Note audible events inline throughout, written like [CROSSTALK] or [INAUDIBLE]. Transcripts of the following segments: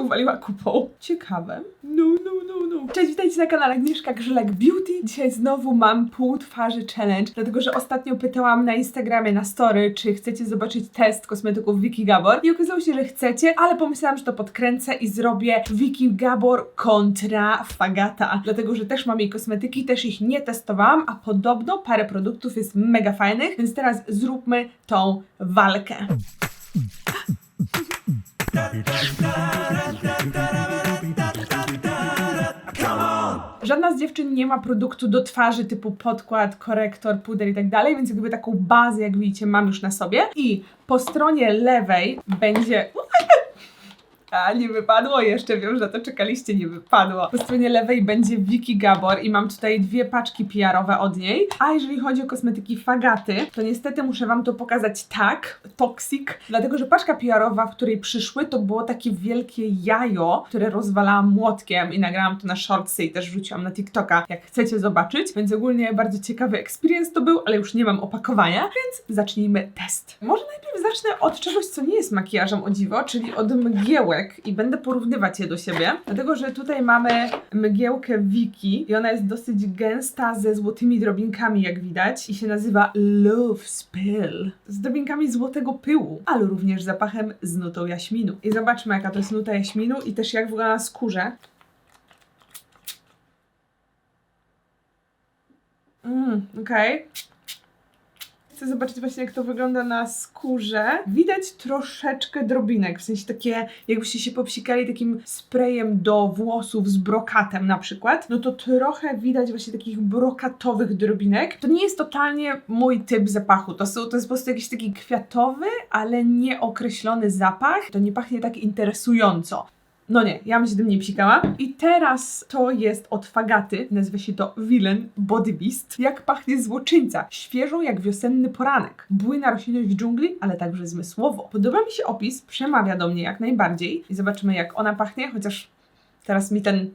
uwaliła kupą. Ciekawe. No, no, no, no. Cześć, witajcie na kanale Agnieszka Grzelek Beauty. Dzisiaj znowu mam pół twarzy challenge, dlatego że ostatnio pytałam na Instagramie, na story, czy chcecie zobaczyć test kosmetyków Vicky Gabor i okazało się, że chcecie, ale pomyślałam, że to podkręcę i zrobię Vicky Gabor kontra Fagata, dlatego że też mam jej kosmetyki, też ich nie testowałam, a podobno parę produktów jest mega fajnych, więc teraz zróbmy tą walkę. Żadna z dziewczyn nie ma produktu do twarzy typu podkład, korektor, puder i tak dalej, więc jakby taką bazę, jak widzicie, mam już na sobie. I po stronie lewej będzie... A, nie wypadło jeszcze, wiem, że na to czekaliście, nie wypadło. Po stronie lewej będzie Vicky Gabor i mam tutaj dwie paczki PR-owe od niej. A jeżeli chodzi o kosmetyki Fagaty, to niestety muszę Wam to pokazać tak, toxic, dlatego że paczka PR-owa, w której przyszły, to było takie wielkie jajo, które rozwalałam młotkiem i nagrałam to na shortsy i też wrzuciłam na TikToka, jak chcecie zobaczyć, więc ogólnie bardzo ciekawy experience to był, ale już nie mam opakowania, więc zacznijmy test. Może najpierw zacznę od czegoś, co nie jest makijażem o dziwo, czyli od mgiełek i będę porównywać je do siebie, dlatego że tutaj mamy mgiełkę Wiki i ona jest dosyć gęsta ze złotymi drobinkami, jak widać i się nazywa Love Spell z drobinkami złotego pyłu, ale również zapachem z nutą jaśminu. I zobaczmy, jaka to jest nuta jaśminu i też jak wygląda na skórze. Mmm, okej. Chcę zobaczyć właśnie, jak to wygląda na skórze. Widać troszeczkę drobinek, w sensie takie, jakbyście się popsikali takim sprayem do włosów z brokatem na przykład, no to trochę widać właśnie takich brokatowych drobinek. To nie jest totalnie mój typ zapachu. To, są, to jest po prostu jakiś taki kwiatowy, ale nieokreślony zapach. To nie pachnie tak interesująco. No nie, ja bym się tym nie psikała. I teraz to jest od Fagaty, nazywa się to Villain Body Beast. Jak pachnie złoczyńca, świeżo jak wiosenny poranek. Bujna roślinność w dżungli, ale także zmysłowo. Podoba mi się opis, przemawia do mnie jak najbardziej. I zobaczymy jak ona pachnie, chociaż teraz mi ten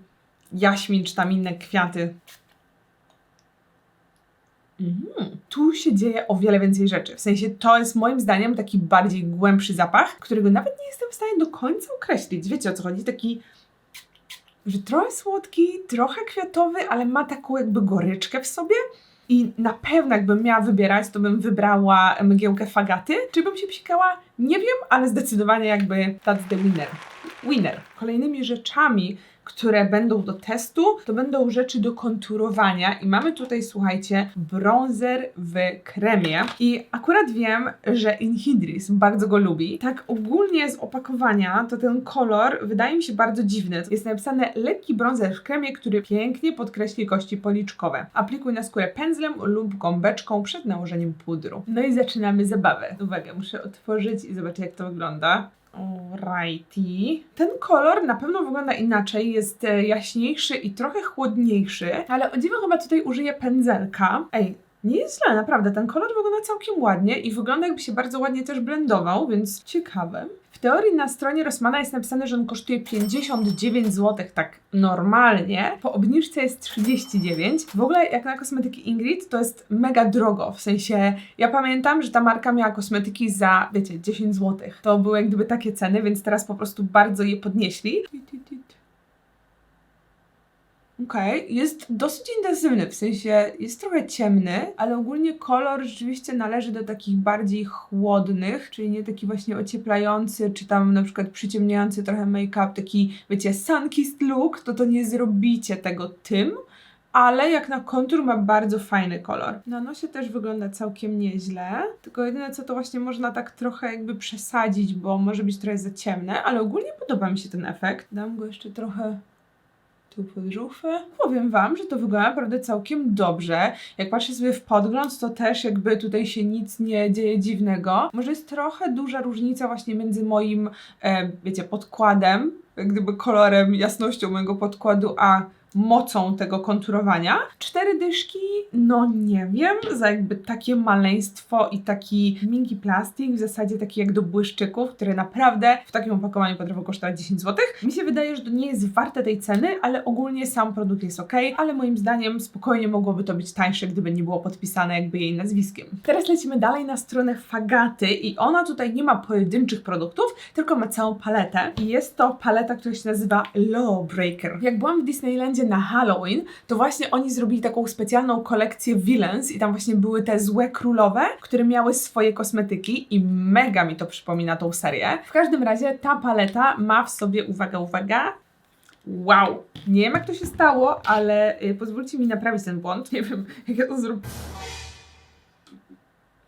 jaśmin czy tam inne kwiaty Mhm. Tu się dzieje o wiele więcej rzeczy. W sensie to jest moim zdaniem taki bardziej głębszy zapach, którego nawet nie jestem w stanie do końca określić. Wiecie o co chodzi? Taki, że trochę słodki, trochę kwiatowy, ale ma taką jakby goryczkę w sobie. I na pewno jakbym miała wybierać, to bym wybrała mgiełkę fagaty. Czy bym się psikała? Nie wiem, ale zdecydowanie jakby that's the winner. Winner. Kolejnymi rzeczami, które będą do testu, to będą rzeczy do konturowania i mamy tutaj, słuchajcie, bronzer w kremie i akurat wiem, że Inhidris bardzo go lubi. Tak ogólnie z opakowania to ten kolor wydaje mi się bardzo dziwny. Jest napisane lekki bronzer w kremie, który pięknie podkreśli kości policzkowe. Aplikuj na skórę pędzlem lub gąbeczką przed nałożeniem pudru. No i zaczynamy zabawę. Uwaga, muszę otworzyć i zobaczyć jak to wygląda. Alrighty. Ten kolor na pewno wygląda inaczej, jest e, jaśniejszy i trochę chłodniejszy, ale o dziwo chyba tutaj użyję pędzelka. Ej, nie jest źle, naprawdę. Ten kolor wygląda całkiem ładnie i wygląda jakby się bardzo ładnie też blendował, więc ciekawe. W teorii na stronie Rossmana jest napisane, że on kosztuje 59 zł, tak normalnie. Po obniżce jest 39. W ogóle jak na kosmetyki Ingrid to jest mega drogo, w sensie ja pamiętam, że ta marka miała kosmetyki za, wiecie, 10 zł. To były jak gdyby takie ceny, więc teraz po prostu bardzo je podnieśli. Okej, jest dosyć intensywny, w sensie jest trochę ciemny, ale ogólnie kolor rzeczywiście należy do takich bardziej chłodnych, czyli nie taki właśnie ocieplający, czy tam na przykład przyciemniający trochę make-up, taki wiecie, sun-kissed look, to to nie zrobicie tego tym, ale jak na kontur ma bardzo fajny kolor. Na nosie też wygląda całkiem nieźle, tylko jedyne co to właśnie można tak trochę jakby przesadzić, bo może być trochę za ciemne, ale ogólnie podoba mi się ten efekt. Dam go jeszcze trochę tu. Powiem Wam, że to wygląda naprawdę całkiem dobrze. Jak patrzę sobie w podgląd, to też jakby tutaj się nic nie dzieje dziwnego. Może jest trochę duża różnica właśnie między moim, e, wiecie, podkładem, jak gdyby kolorem, jasnością mojego podkładu, a mocą tego konturowania. Cztery dyszki, no nie wiem, za jakby takie maleństwo i taki miękki plastik, w zasadzie taki jak do błyszczyków, który naprawdę w takim opakowaniu potrafią kosztować 10 zł. Mi się wydaje, że to nie jest warte tej ceny, ale ogólnie sam produkt jest ok, ale moim zdaniem spokojnie mogłoby to być tańsze, gdyby nie było podpisane jakby jej nazwiskiem. Teraz lecimy dalej na stronę Fagaty i ona tutaj nie ma pojedynczych produktów, tylko ma całą paletę i jest to paleta, która się nazywa Lawbreaker. Jak byłam w Disneylandzie na Halloween, to właśnie oni zrobili taką specjalną kolekcję Villains i tam właśnie były te złe królowe, które miały swoje kosmetyki i mega mi to przypomina tą serię. W każdym razie ta paleta ma w sobie, uwaga, uwaga, Wow! Nie wiem jak to się stało, ale y, pozwólcie mi naprawić ten błąd. Nie wiem jak ja to zrobię.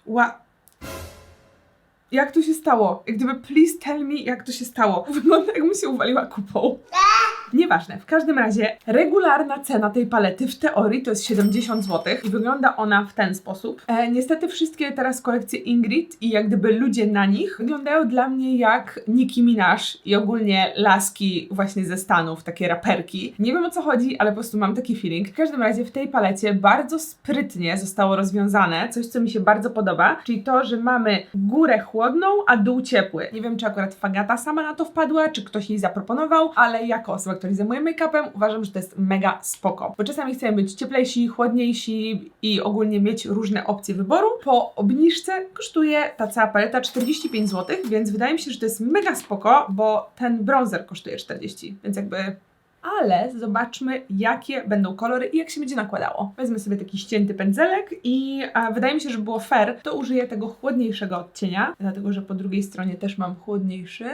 Wow! Jak to się stało? Jak gdyby please tell me jak to się stało. [LAUGHS] Wygląda jakbym się uwaliła kupą. Nieważne, w każdym razie regularna cena tej palety w teorii to jest 70 zł i wygląda ona w ten sposób. E, niestety wszystkie teraz kolekcje Ingrid i jak gdyby ludzie na nich wyglądają dla mnie jak Nicki Minaj i ogólnie laski właśnie ze Stanów, takie raperki. Nie wiem o co chodzi, ale po prostu mam taki feeling. W każdym razie w tej palecie bardzo sprytnie zostało rozwiązane coś, co mi się bardzo podoba, czyli to, że mamy górę chłodną, a dół ciepły. Nie wiem, czy akurat Fagata sama na to wpadła, czy ktoś jej zaproponował, ale jako osoba, zajmuje make-upem, uważam, że to jest mega spoko. Bo czasami chcemy być cieplejsi, chłodniejsi i ogólnie mieć różne opcje wyboru. Po obniżce kosztuje ta cała paleta 45 zł, więc wydaje mi się, że to jest mega spoko, bo ten bronzer kosztuje 40, więc jakby ale zobaczmy, jakie będą kolory i jak się będzie nakładało. Wezmę sobie taki ścięty pędzelek i a, wydaje mi się, że było fair, to użyję tego chłodniejszego odcienia, dlatego że po drugiej stronie też mam chłodniejszy.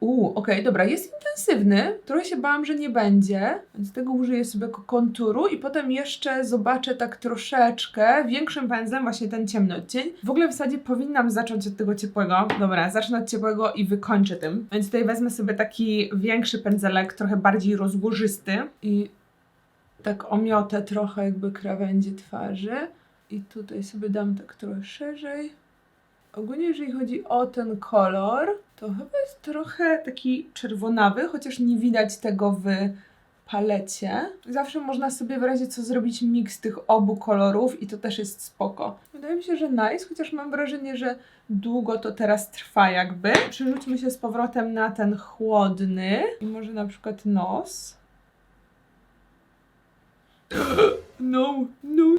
Uuu, okej, dobra, jest intensywny. Trochę się bałam, że nie będzie, więc tego użyję sobie jako konturu i potem jeszcze zobaczę tak troszeczkę większym pędzlem właśnie ten ciemny odcień. W ogóle w zasadzie powinnam zacząć od tego ciepłego. Dobra, zacznę od ciepłego i wykończę tym. Więc tutaj wezmę sobie taki większy pędzelek, trochę bardziej rozłożysty i tak omiotę trochę jakby krawędzie twarzy. I tutaj sobie dam tak trochę szerzej. Ogólnie jeżeli chodzi o ten kolor, to chyba jest trochę taki czerwonawy, chociaż nie widać tego w palecie. Zawsze można sobie w razie co zrobić miks tych obu kolorów i to też jest spoko. Wydaje mi się, że nice, chociaż mam wrażenie, że długo to teraz trwa jakby. Przerzućmy się z powrotem na ten chłodny i może na przykład nos. [GASPS] No, no,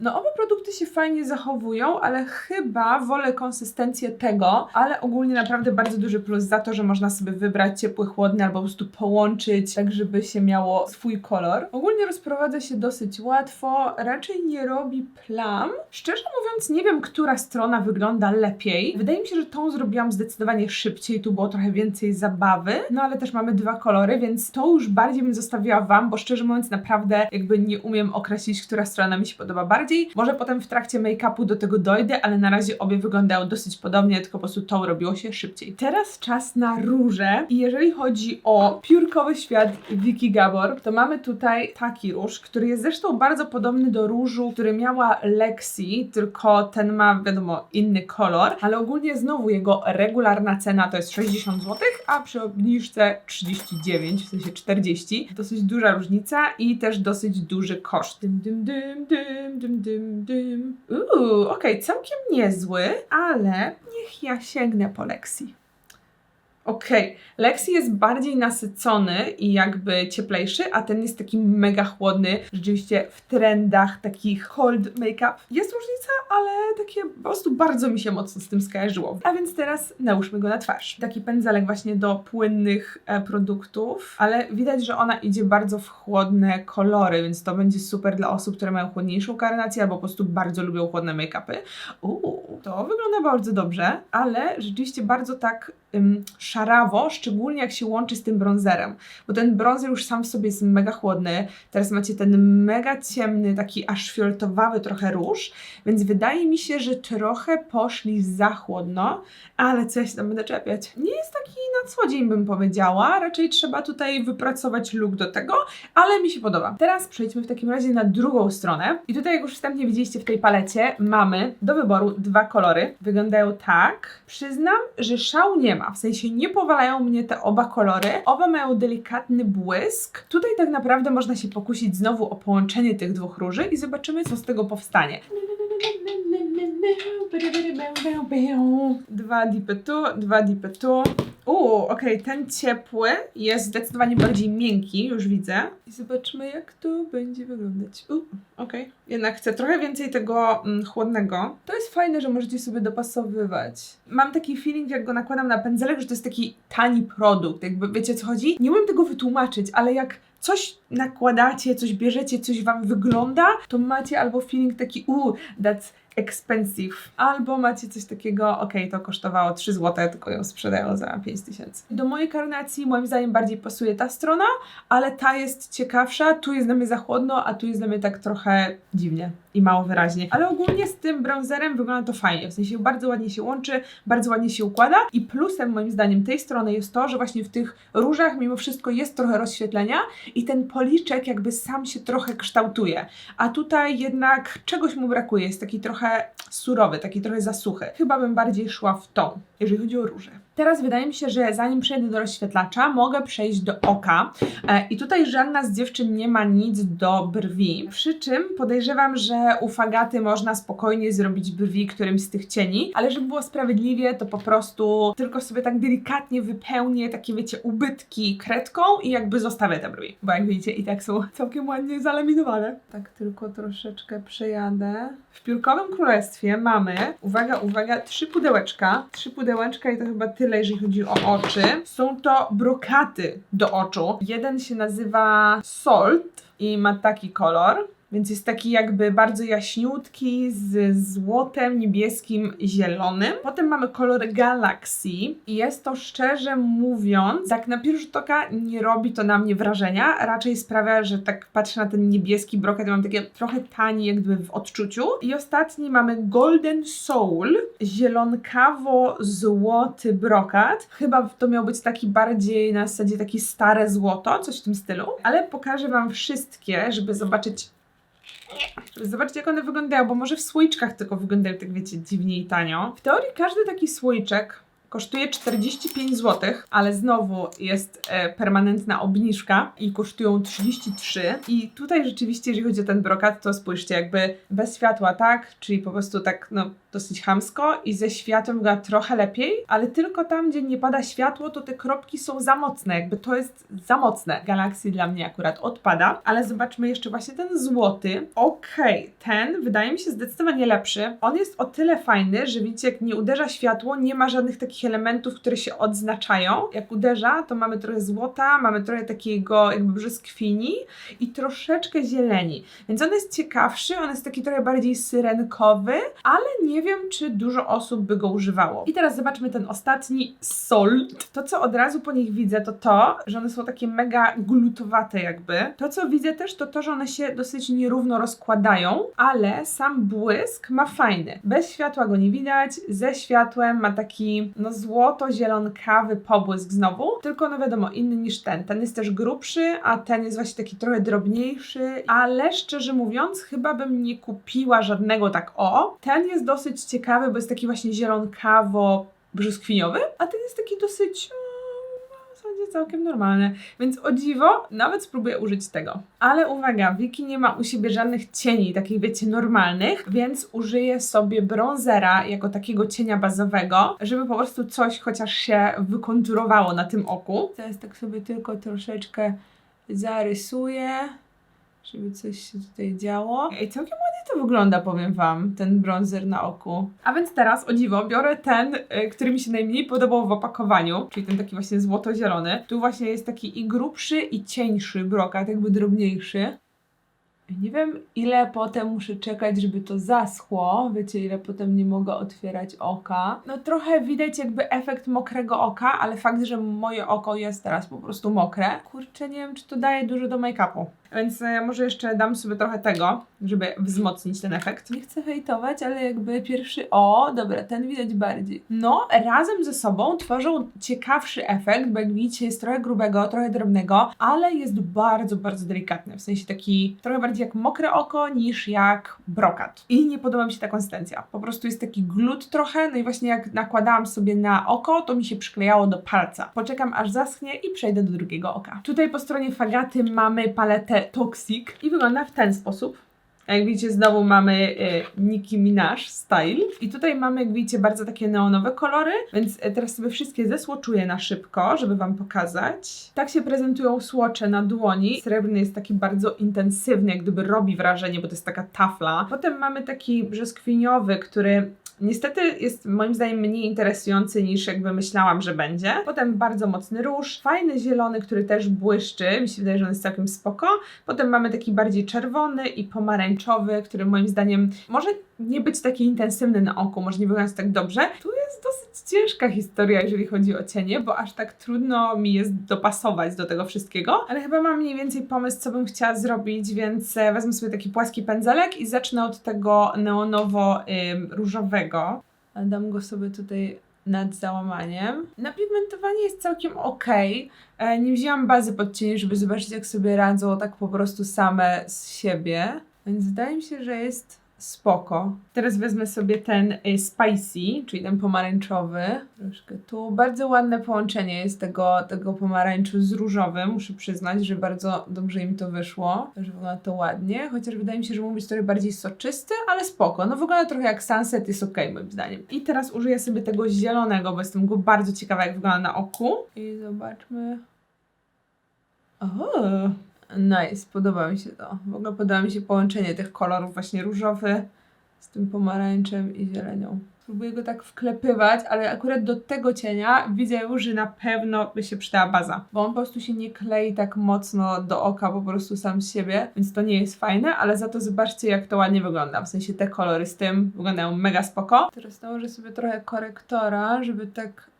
no, oba produkty się fajnie zachowują, ale chyba wolę konsystencję tego, ale ogólnie naprawdę bardzo duży plus za to, że można sobie wybrać ciepły, chłodny albo po prostu połączyć, tak żeby się miało swój kolor. Ogólnie rozprowadza się dosyć łatwo, raczej nie robi plam. Szczerze mówiąc, nie wiem, która strona wygląda lepiej. Wydaje mi się, że tą zrobiłam zdecydowanie szybciej, tu było trochę więcej zabawy, no ale też mamy dwa kolory, więc to już bardziej bym zostawiła Wam, bo szczerze mówiąc, naprawdę jakby nie umiem określić, która strona mi się podoba bardziej. Może potem w trakcie make-upu do tego dojdę, ale na razie obie wyglądają dosyć podobnie, tylko po prostu to robiło się szybciej. Teraz czas na róże i jeżeli chodzi o piórkowy świat Vicky Gabor, to mamy tutaj taki róż, który jest zresztą bardzo podobny do różu, który miała Lexi, tylko ten ma, wiadomo, inny kolor, ale ogólnie znowu jego regularna cena to jest 60 zł, a przy obniżce 39, w sensie 40. Dosyć duża różnica i też dosyć duży koszt. Dym, dym, dym, dym, dym, dym, dym. Uuu, okej, całkiem niezły, ale niech ja sięgnę po Lexi. Okej, Lexi jest bardziej nasycony i jakby cieplejszy, a ten jest taki mega chłodny, rzeczywiście w trendach takich cold make-up. Jest różnica, ale takie po prostu bardzo mi się mocno z tym skojarzyło. A więc teraz nałóżmy go na twarz. Taki pędzelek właśnie do płynnych e, produktów, ale widać, że ona idzie bardzo w chłodne kolory, więc to będzie super dla osób, które mają chłodniejszą karnację albo po prostu bardzo lubią chłodne make-upy. Uuu, to wygląda bardzo dobrze, ale rzeczywiście bardzo tak szarawo, szczególnie jak się łączy z tym bronzerem, bo ten bronzer już sam w sobie jest mega chłodny, teraz macie ten mega ciemny, taki aż fioletowawy trochę róż, więc wydaje mi się, że trochę poszli za chłodno, ale co ja się tam będę czepiać? Nie jest taki na co dzień bym powiedziała, raczej trzeba tutaj wypracować look do tego, ale mi się podoba. Teraz przejdźmy w takim razie na drugą stronę i tutaj jak już wstępnie widzieliście w tej palecie mamy do wyboru dwa kolory, wyglądają tak. Przyznam, że szału nie nie ma. W sensie nie powalają mnie te oba kolory. Oba mają delikatny błysk. Tutaj tak naprawdę można się pokusić znowu o połączenie tych dwóch róży i zobaczymy, co z tego powstanie. Dwa dipy tu, dwa dipy tu. Uuu, okej, ten ciepły jest zdecydowanie bardziej miękki, już widzę. I zobaczmy, jak to będzie wyglądać. Uuu, okej. Jednak chcę trochę więcej tego mm, chłodnego. To jest fajne, że możecie sobie dopasowywać. Mam taki feeling, jak go nakładam na pędzelek, że to jest taki tani produkt. Jakby wiecie co chodzi? Nie umiem tego wytłumaczyć, ale jak coś nakładacie, coś bierzecie, coś wam wygląda, to macie albo feeling taki, uuu, that's expensive. Albo macie coś takiego, okej, to kosztowało 3 zł, tylko ją sprzedają za 5 tysięcy. Do mojej karnacji moim zdaniem bardziej pasuje ta strona, ale ta jest ciekawsza, tu jest dla mnie za chłodno, a tu jest dla mnie tak trochę dziwnie i mało wyraźnie. Ale ogólnie z tym bronzerem wygląda to fajnie, w sensie bardzo ładnie się łączy, bardzo ładnie się układa i plusem moim zdaniem tej strony jest to, że właśnie w tych różach mimo wszystko jest trochę rozświetlenia i ten policzek jakby sam się trochę kształtuje, a tutaj jednak czegoś mu brakuje, jest taki trochę surowy, taki trochę zasuchy. Chyba bym bardziej szła w tą, jeżeli chodzi o róże. Teraz wydaje mi się, że zanim przejdę do rozświetlacza, mogę przejść do oka. E, I tutaj żadna z dziewczyn nie ma nic do brwi. Przy czym podejrzewam, że u Fagaty można spokojnie zrobić brwi którymś z tych cieni, ale żeby było sprawiedliwie, to po prostu tylko sobie tak delikatnie wypełnię takie, wiecie, ubytki kredką i jakby zostawię te brwi. Bo jak widzicie, i tak są całkiem ładnie zalaminowane. Tak tylko troszeczkę przejadę. W piórkowym królestwie mamy, uwaga, uwaga, trzy pudełeczka. Trzy pudełeczka i to chyba tyle, jeżeli chodzi o oczy. Są to brokaty do oczu. Jeden się nazywa Salt i ma taki kolor. Więc jest taki jakby bardzo jaśniutki z złotem, niebieskim, zielonym. Potem mamy kolor Galaxy i jest to szczerze mówiąc, tak na pierwszy rzut oka nie robi to na mnie wrażenia. Raczej sprawia, że tak patrzę na ten niebieski brokat i mam takie trochę tani jakby w odczuciu. I ostatni mamy Golden Soul, zielonkawo-złoty brokat. Chyba to miał być taki bardziej na zasadzie taki stare złoto, coś w tym stylu. Ale pokażę Wam wszystkie, żeby zobaczyć Zobaczcie, jak one wyglądają, bo może w słoiczkach tylko wyglądają tak, wiecie, dziwnie i tanio. W teorii każdy taki słoiczek kosztuje 45 zł, ale znowu jest e, permanentna obniżka i kosztują 33. I tutaj rzeczywiście, jeżeli chodzi o ten brokat, to spójrzcie, jakby bez światła, tak? Czyli po prostu tak, no, dosyć hamsko i ze światłem wygląda trochę lepiej, ale tylko tam, gdzie nie pada światło, to te kropki są za mocne, jakby to jest za mocne. Galaxy dla mnie akurat odpada, ale zobaczmy jeszcze właśnie ten złoty. Okej, okay, ten wydaje mi się zdecydowanie lepszy. On jest o tyle fajny, że widzicie, jak nie uderza światło, nie ma żadnych takich elementów, które się odznaczają. Jak uderza, to mamy trochę złota, mamy trochę takiego jakby brzoskwini i troszeczkę zieleni. Więc on jest ciekawszy, on jest taki trochę bardziej syrenkowy, ale nie wiem, czy dużo osób by go używało. I teraz zobaczmy ten ostatni salt. To, co od razu po nich widzę, to to, że one są takie mega glutowate jakby. To, co widzę też, to to, że one się dosyć nierówno rozkładają, ale sam błysk ma fajny. Bez światła go nie widać, ze światłem ma taki no złoto-zielonkawy pobłysk znowu, tylko no wiadomo, inny niż ten. Ten jest też grubszy, a ten jest właśnie taki trochę drobniejszy, ale szczerze mówiąc, chyba bym nie kupiła żadnego tak o. Ten jest dosyć ciekawy, bo jest taki właśnie zielonkawo brzoskwiniowy, a ten jest taki dosyć zasadzie całkiem normalny. Więc o dziwo, nawet spróbuję użyć tego. Ale uwaga, Wiki nie ma u siebie żadnych cieni, takich wiecie, normalnych, więc użyję sobie bronzera jako takiego cienia bazowego, żeby po prostu coś chociaż się wykonturowało na tym oku. Teraz tak sobie tylko troszeczkę zarysuję żeby coś się tutaj działo. I całkiem ładnie to wygląda, powiem Wam, ten bronzer na oku. A więc teraz, o dziwo, biorę ten, y, który mi się najmniej podobał w opakowaniu, czyli ten taki właśnie złoto-zielony. Tu właśnie jest taki i grubszy, i cieńszy brokat, jakby drobniejszy. Nie wiem, ile potem muszę czekać, żeby to zaschło. Wiecie, ile potem nie mogę otwierać oka. No trochę widać jakby efekt mokrego oka, ale fakt, że moje oko jest teraz po prostu mokre. Kurczę, nie wiem, czy to daje dużo do make-upu. Więc e, może jeszcze dam sobie trochę tego, żeby wzmocnić ten efekt. Nie chcę hejtować, ale jakby pierwszy, o, dobra, ten widać bardziej. No, razem ze sobą tworzą ciekawszy efekt, bo jak widzicie jest trochę grubego, trochę drobnego, ale jest bardzo, bardzo delikatny, w sensie taki trochę bardziej jak mokre oko niż jak brokat. I nie podoba mi się ta konsystencja. Po prostu jest taki glut trochę, no i właśnie jak nakładałam sobie na oko, to mi się przyklejało do palca. Poczekam aż zaschnie i przejdę do drugiego oka. Tutaj po stronie fagaty mamy paletę Toxic i wygląda w ten sposób. Jak widzicie, znowu mamy y, Nicki Minaj style. I tutaj mamy, jak widzicie, bardzo takie neonowe kolory, więc y, teraz sobie wszystkie zesłoczuję na szybko, żeby Wam pokazać. Tak się prezentują słocze na dłoni. Srebrny jest taki bardzo intensywny, jak gdyby robi wrażenie, bo to jest taka tafla. Potem mamy taki brzoskwiniowy, który Niestety jest moim zdaniem mniej interesujący niż jakby myślałam, że będzie. Potem bardzo mocny róż, fajny zielony, który też błyszczy, mi się wydaje, że on jest całkiem spoko. Potem mamy taki bardziej czerwony i pomarańczowy, który moim zdaniem może nie być taki intensywny na oku, może nie wyglądać tak dobrze. Tu jest dosyć ciężka historia, jeżeli chodzi o cienie, bo aż tak trudno mi jest dopasować do tego wszystkiego, ale chyba mam mniej więcej pomysł, co bym chciała zrobić, więc e, wezmę sobie taki płaski pędzelek i zacznę od tego neonowo-różowego. Dam go sobie tutaj nad załamaniem. Napigmentowanie jest całkiem ok. E, Nie wzięłam bazy pod cień, żeby zobaczyć, jak sobie radzą tak po prostu same z siebie. Więc wydaje mi się, że jest spoko. Teraz wezmę sobie ten y, spicy, czyli ten pomarańczowy. Troszkę tu. Bardzo ładne połączenie jest tego, tego pomarańczu z różowym. Muszę przyznać, że bardzo dobrze im to wyszło. Że wygląda to ładnie. Chociaż wydaje mi się, że mógł być trochę bardziej soczysty, ale spoko. No wygląda trochę jak sunset, jest ok moim zdaniem. I teraz użyję sobie tego zielonego, bo jestem go bardzo ciekawa, jak wygląda na oku. I zobaczmy. O, Nice, podoba mi się to. W ogóle podoba mi się połączenie tych kolorów, właśnie różowy z tym pomarańczem i zielenią. Próbuję go tak wklepywać, ale akurat do tego cienia widzę już, że na pewno by się przydała baza, bo on po prostu się nie klei tak mocno do oka po prostu sam z siebie, więc to nie jest fajne, ale za to zobaczcie jak to ładnie wygląda, w sensie te kolory z tym wyglądają mega spoko. Teraz nałożę sobie trochę korektora, żeby tak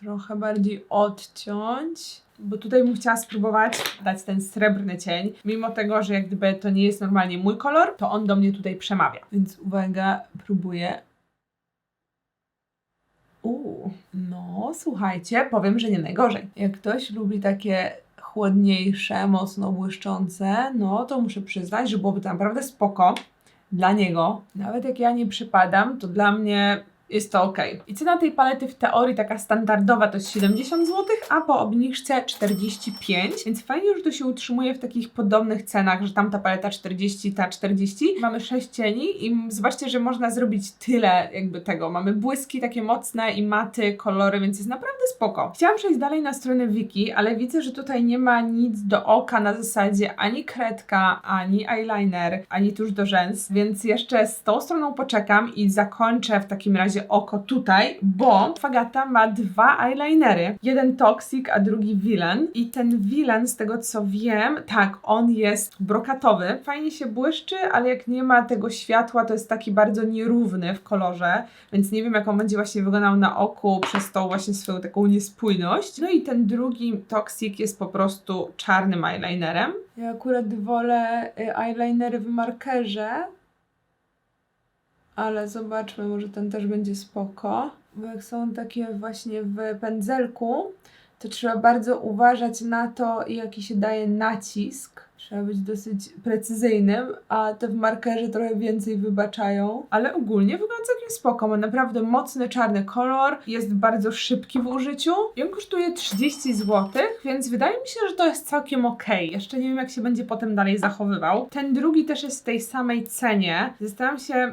trochę bardziej odciąć. Bo tutaj bym chciała spróbować dać ten srebrny cień. Mimo tego, że jak gdyby to nie jest normalnie mój kolor, to on do mnie tutaj przemawia. Więc uwaga, próbuję. Uuu, no słuchajcie, powiem, że nie najgorzej. Jak ktoś lubi takie chłodniejsze, mocno błyszczące, no to muszę przyznać, że byłoby to naprawdę spoko dla niego. Nawet jak ja nie przypadam, to dla mnie jest to ok. I cena tej palety w teorii taka standardowa to jest 70 zł, a po obniżce 45, więc fajnie, że to się utrzymuje w takich podobnych cenach, że tamta paleta 40, ta 40. Mamy 6 cieni i zobaczcie, że można zrobić tyle jakby tego. Mamy błyski takie mocne i maty, kolory, więc jest naprawdę spoko. Chciałam przejść dalej na stronę Wiki, ale widzę, że tutaj nie ma nic do oka na zasadzie ani kredka, ani eyeliner, ani tuż do rzęs, więc jeszcze z tą stroną poczekam i zakończę w takim razie oko tutaj, bo Fagata ma dwa eyelinery. Jeden Toxic, a drugi Villain. I ten Villain, z tego co wiem, tak, on jest brokatowy. Fajnie się błyszczy, ale jak nie ma tego światła, to jest taki bardzo nierówny w kolorze, więc nie wiem, jak on będzie właśnie wyglądał na oku przez tą właśnie swoją taką niespójność. No i ten drugi Toxic jest po prostu czarnym eyelinerem. Ja akurat wolę y, eyelinery w markerze, ale zobaczmy, może ten też będzie spoko. Bo jak są takie właśnie w pędzelku, to trzeba bardzo uważać na to, jaki się daje nacisk. Trzeba być dosyć precyzyjnym, a te w markerze trochę więcej wybaczają. Ale ogólnie wygląda całkiem spoko. Ma naprawdę mocny czarny kolor, jest bardzo szybki w użyciu i on kosztuje 30 zł, więc wydaje mi się, że to jest całkiem ok. Jeszcze nie wiem, jak się będzie potem dalej zachowywał. Ten drugi też jest w tej samej cenie. Zastanawiam się,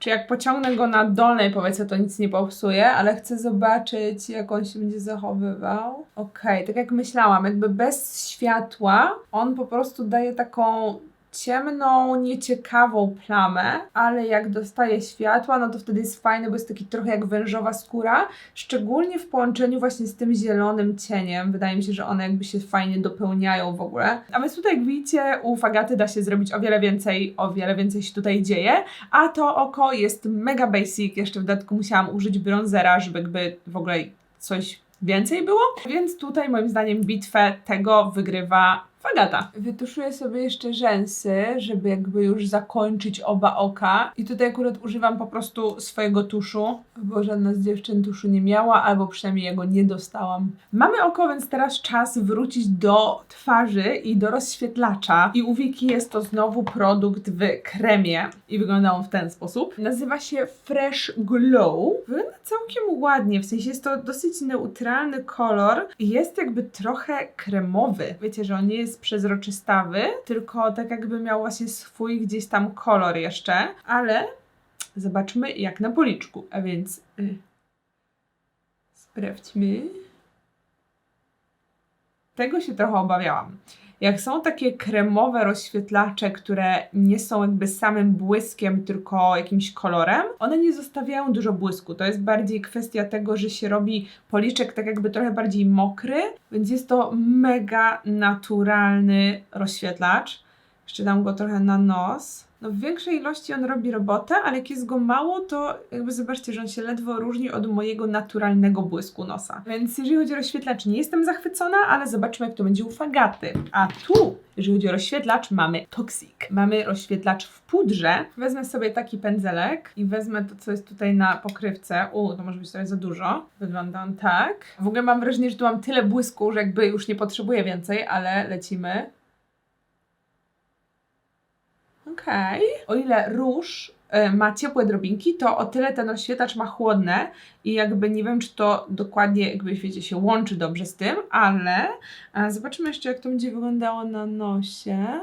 czy jak pociągnę go na dolnej powiece, to nic nie popsuje, ale chcę zobaczyć, jak on się będzie zachowywał. Okej, tak jak myślałam, jakby bez światła, on po prostu daje taką ciemną, nieciekawą plamę, ale jak dostaje światła, no to wtedy jest fajny, bo jest taki trochę jak wężowa skóra, szczególnie w połączeniu właśnie z tym zielonym cieniem. Wydaje mi się, że one jakby się fajnie dopełniają w ogóle. A więc tutaj jak widzicie, u Fagaty da się zrobić o wiele więcej, o wiele więcej się tutaj dzieje, a to oko jest mega basic, jeszcze w dodatku musiałam użyć bronzera, żeby jakby w ogóle coś więcej było, więc tutaj moim zdaniem bitwę tego wygrywa Fagata. Wytuszuję sobie jeszcze rzęsy, żeby jakby już zakończyć oba oka. I tutaj akurat używam po prostu swojego tuszu, bo żadna z dziewczyn tuszu nie miała, albo przynajmniej jego nie dostałam. Mamy oko, więc teraz czas wrócić do twarzy i do rozświetlacza. I u Wiki jest to znowu produkt w kremie i wygląda on w ten sposób. Nazywa się Fresh Glow. Wygląda całkiem ładnie, w sensie jest to dosyć neutralny kolor i jest jakby trochę kremowy. Wiecie, że on nie jest przezroczystawy, tylko tak jakby miał właśnie swój gdzieś tam kolor jeszcze, ale zobaczmy jak na policzku, a więc y, sprawdźmy. Tego się trochę obawiałam. Jak są takie kremowe rozświetlacze, które nie są jakby samym błyskiem, tylko jakimś kolorem, one nie zostawiają dużo błysku. To jest bardziej kwestia tego, że się robi policzek tak jakby trochę bardziej mokry, więc jest to mega naturalny rozświetlacz. Jeszcze dam go trochę na nos. No w większej ilości on robi robotę, ale jak jest go mało, to jakby zobaczcie, że on się ledwo różni od mojego naturalnego błysku nosa. Więc jeżeli chodzi o rozświetlacz, nie jestem zachwycona, ale zobaczmy jak to będzie u Fagaty. A tu, jeżeli chodzi o rozświetlacz, mamy Toxic. Mamy rozświetlacz w pudrze. Wezmę sobie taki pędzelek i wezmę to, co jest tutaj na pokrywce. U, to może być trochę za dużo. Wygląda on tak. W ogóle mam wrażenie, że tu mam tyle błysku, że jakby już nie potrzebuję więcej, ale lecimy. Okej. O ile róż y, ma ciepłe drobinki, to o tyle ten rozświetlacz ma chłodne i jakby nie wiem, czy to dokładnie, jakby wiecie, się łączy dobrze z tym, ale e, zobaczymy jeszcze, jak to będzie wyglądało na nosie.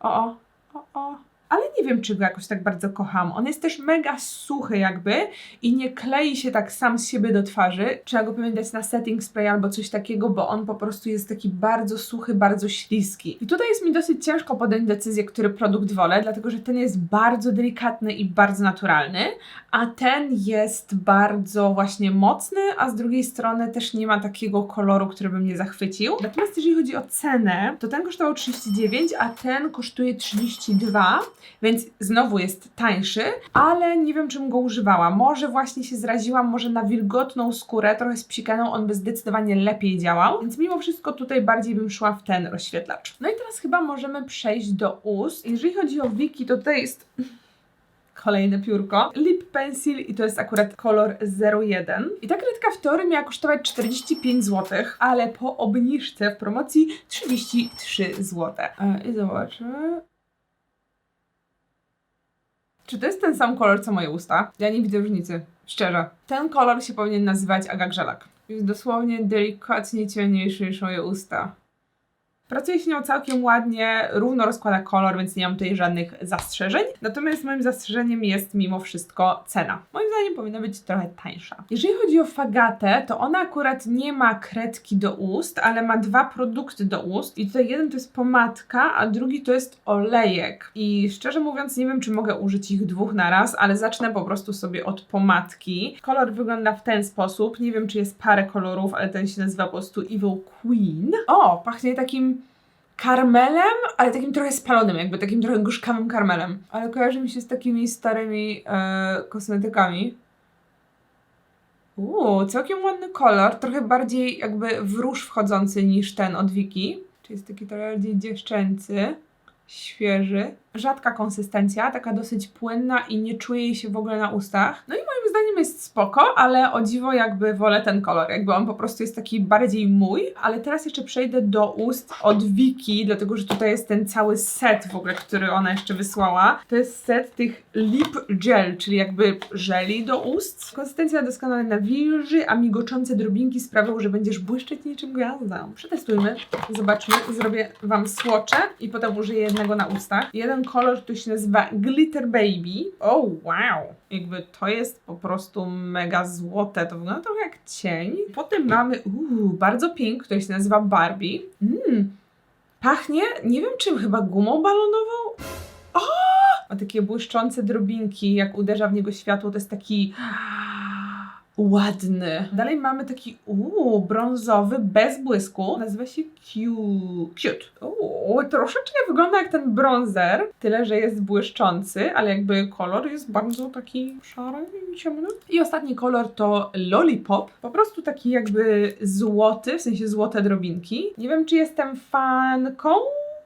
O, o, o, o. Ale nie wiem, czy go jakoś tak bardzo kocham. On jest też mega suchy jakby i nie klei się tak sam z siebie do twarzy. Trzeba go pamiętać na setting spray albo coś takiego, bo on po prostu jest taki bardzo suchy, bardzo śliski. I tutaj jest mi dosyć ciężko podjąć decyzję, który produkt wolę, dlatego że ten jest bardzo delikatny i bardzo naturalny, a ten jest bardzo właśnie mocny, a z drugiej strony też nie ma takiego koloru, który by mnie zachwycił. Natomiast jeżeli chodzi o cenę, to ten kosztował 39, a ten kosztuje 32, więc znowu jest tańszy, ale nie wiem czym go używałam. Może właśnie się zraziłam, może na wilgotną skórę, trochę spsikaną, on by zdecydowanie lepiej działał, więc mimo wszystko tutaj bardziej bym szła w ten rozświetlacz. No i teraz chyba możemy przejść do ust. Jeżeli chodzi o Wiki, to tutaj jest [LAUGHS] kolejne piórko. Lip Pencil i to jest akurat kolor 01. I ta kredka w teorii miała kosztować 45 zł, ale po obniżce w promocji 33 zł. E, I zobaczmy. Czy to jest ten sam kolor co moje usta? Ja nie widzę różnicy, szczerze. Ten kolor się powinien nazywać Agagrzelak. Jest dosłownie delikatnie ciemniejszy niż moje usta. Pracuje się nią całkiem ładnie, równo rozkłada kolor, więc nie mam tutaj żadnych zastrzeżeń. Natomiast moim zastrzeżeniem jest mimo wszystko cena. Moim zdaniem powinna być trochę tańsza. Jeżeli chodzi o fagatę, to ona akurat nie ma kredki do ust, ale ma dwa produkty do ust. I tutaj jeden to jest pomadka, a drugi to jest olejek. I szczerze mówiąc, nie wiem, czy mogę użyć ich dwóch na raz, ale zacznę po prostu sobie od pomadki. Kolor wygląda w ten sposób. Nie wiem, czy jest parę kolorów, ale ten się nazywa po prostu Evil Queen. O, pachnie takim karmelem, ale takim trochę spalonym, jakby takim trochę gorzkawym karmelem. Ale kojarzy mi się z takimi starymi e, kosmetykami. Uuu, całkiem ładny kolor, trochę bardziej jakby w róż wchodzący niż ten od Wiki. Czyli jest taki trochę bardziej dziewczęcy, świeży. Rzadka konsystencja, taka dosyć płynna i nie czuje jej się w ogóle na ustach. No i zdaniem jest spoko, ale o dziwo jakby wolę ten kolor, jakby on po prostu jest taki bardziej mój. Ale teraz jeszcze przejdę do ust od Wiki, dlatego że tutaj jest ten cały set w ogóle, który ona jeszcze wysłała. To jest set tych lip gel, czyli jakby żeli do ust. Konsystencja doskonale nawilży, a migoczące drobinki sprawią, że będziesz błyszczeć niczym gwiazdą. Przetestujmy, zobaczmy. Zrobię Wam słocze i potem użyję jednego na ustach. Jeden kolor, który się nazywa Glitter Baby. O, wow! Jakby to jest po prostu mega złote. To wygląda trochę jak cień. Potem mamy, uuu, bardzo pink, który się nazywa Barbie. Mmm, pachnie, nie wiem czym, chyba gumą balonową? O! Ma takie błyszczące drobinki, jak uderza w niego światło, to jest taki ładny. Dalej mamy taki uuu, brązowy, bez błysku. Nazywa się Cu- Cute. Uuu, troszeczkę wygląda jak ten bronzer, tyle że jest błyszczący, ale jakby kolor jest bardzo taki szary i ciemny. I ostatni kolor to Lollipop. Po prostu taki jakby złoty, w sensie złote drobinki. Nie wiem, czy jestem fanką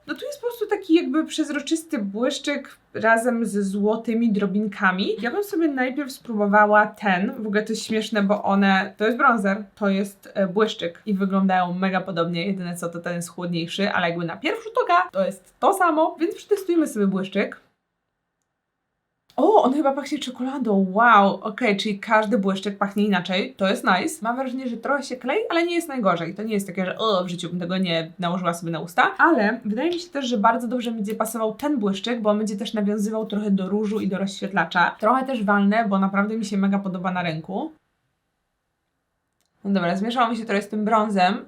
no tu jest po prostu taki jakby przezroczysty błyszczyk razem ze złotymi drobinkami. Ja bym sobie najpierw spróbowała ten. W ogóle to jest śmieszne, bo one, to jest bronzer, to jest e, błyszczyk i wyglądają mega podobnie. Jedyne co to ten jest chłodniejszy, ale jakby na pierwszy rzut oka to jest to samo, więc przetestujmy sobie błyszczyk. O, on chyba pachnie czekoladą. Wow, okej, czyli każdy błyszczyk pachnie inaczej. To jest nice. Mam wrażenie, że trochę się klei, ale nie jest najgorzej. To nie jest takie, że o, w życiu bym tego nie nałożyła sobie na usta. Ale wydaje mi się też, że bardzo dobrze będzie pasował ten błyszczyk, bo on będzie też nawiązywał trochę do różu i do rozświetlacza. Trochę też walnę, bo naprawdę mi się mega podoba na ręku. No dobra, zmieszało mi się trochę z tym brązem,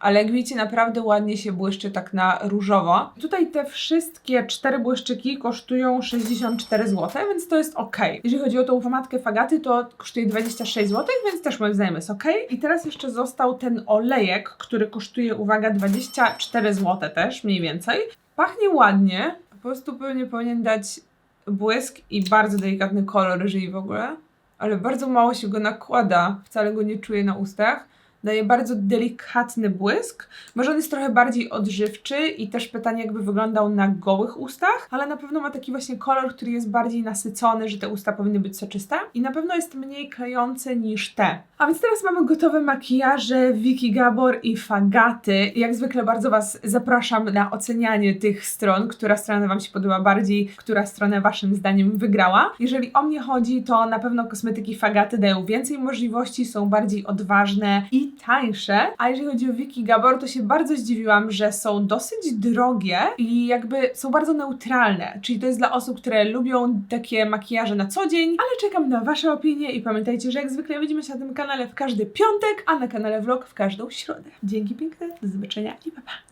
ale jak widzicie, naprawdę ładnie się błyszczy tak na różowo. Tutaj te wszystkie cztery błyszczyki kosztują 64 zł, więc to jest ok. Jeżeli chodzi o tą pomadkę Fagaty, to kosztuje 26 zł, więc też moim zdaniem jest ok. I teraz jeszcze został ten olejek, który kosztuje, uwaga, 24 zł też, mniej więcej. Pachnie ładnie, po prostu pewnie powinien dać błysk i bardzo delikatny kolor, jeżeli w ogóle. Ale bardzo mało się go nakłada, wcale go nie czuję na ustach daje bardzo delikatny błysk. Może on jest trochę bardziej odżywczy i też pytanie jakby wyglądał na gołych ustach, ale na pewno ma taki właśnie kolor, który jest bardziej nasycony, że te usta powinny być soczyste i na pewno jest mniej klejące niż te. A więc teraz mamy gotowe makijaże Vicky Gabor i Fagaty. Jak zwykle bardzo Was zapraszam na ocenianie tych stron, która strona Wam się podoba bardziej, która strona Waszym zdaniem wygrała. Jeżeli o mnie chodzi, to na pewno kosmetyki Fagaty dają więcej możliwości, są bardziej odważne i tańsze. A jeżeli chodzi o Vicky Gabor, to się bardzo zdziwiłam, że są dosyć drogie i jakby są bardzo neutralne. Czyli to jest dla osób, które lubią takie makijaże na co dzień, ale czekam na Wasze opinie i pamiętajcie, że jak zwykle widzimy się na tym kanale w każdy piątek, a na kanale vlog w każdą środę. Dzięki piękne, do zobaczenia i pa pa!